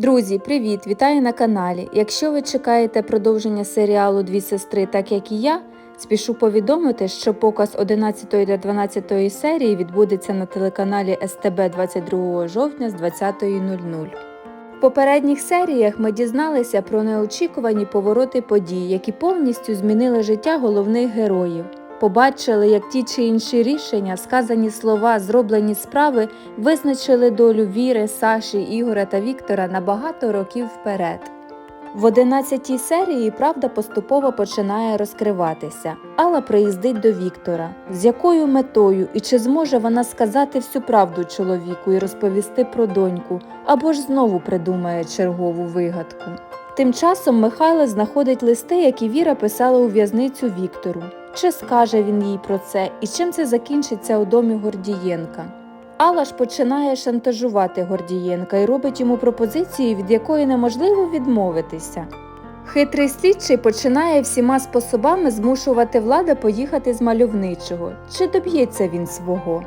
Друзі, привіт! Вітаю на каналі. Якщо ви чекаєте продовження серіалу Дві сестри, так як і я, спішу повідомити, що показ 11 та 12 серії відбудеться на телеканалі СТБ 22 жовтня з 20.00. В попередніх серіях ми дізналися про неочікувані повороти подій, які повністю змінили життя головних героїв. Побачили, як ті чи інші рішення, сказані слова, зроблені справи визначили долю Віри, Саші, Ігора та Віктора на багато років вперед. В 11 серії правда поступово починає розкриватися. Алла приїздить до Віктора. З якою метою і чи зможе вона сказати всю правду чоловіку і розповісти про доньку, або ж знову придумає чергову вигадку. Тим часом Михайло знаходить листи, які Віра писала у в'язницю Віктору. Чи скаже він їй про це і чим це закінчиться у домі Гордієнка? Алла ж починає шантажувати Гордієнка і робить йому пропозицію, від якої неможливо відмовитися. Хитрий слідчий починає всіма способами змушувати влада поїхати з мальовничого. Чи доб'ється він свого?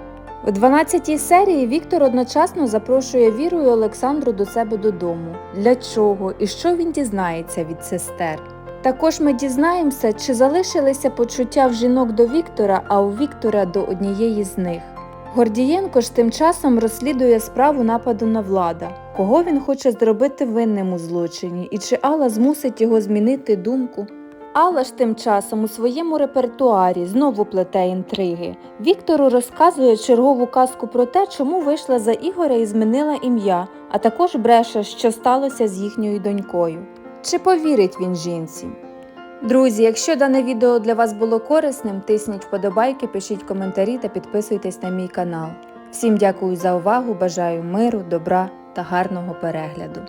У 12 серії Віктор одночасно запрошує Віру і Олександру до себе додому. Для чого і що він дізнається від сестер? Також ми дізнаємося, чи залишилися почуття в жінок до Віктора, а у Віктора до однієї з них. Гордієнко ж тим часом розслідує справу нападу на влада, кого він хоче зробити винним у злочині, і чи Алла змусить його змінити думку. Алла ж тим часом у своєму репертуарі знову плете інтриги. Віктору розказує чергову казку про те, чому вийшла за Ігоря і змінила ім'я, а також бреше, що сталося з їхньою донькою. Чи повірить він жінці? Друзі, якщо дане відео для вас було корисним, тисніть вподобайки, пишіть коментарі та підписуйтесь на мій канал. Всім дякую за увагу, бажаю миру, добра та гарного перегляду.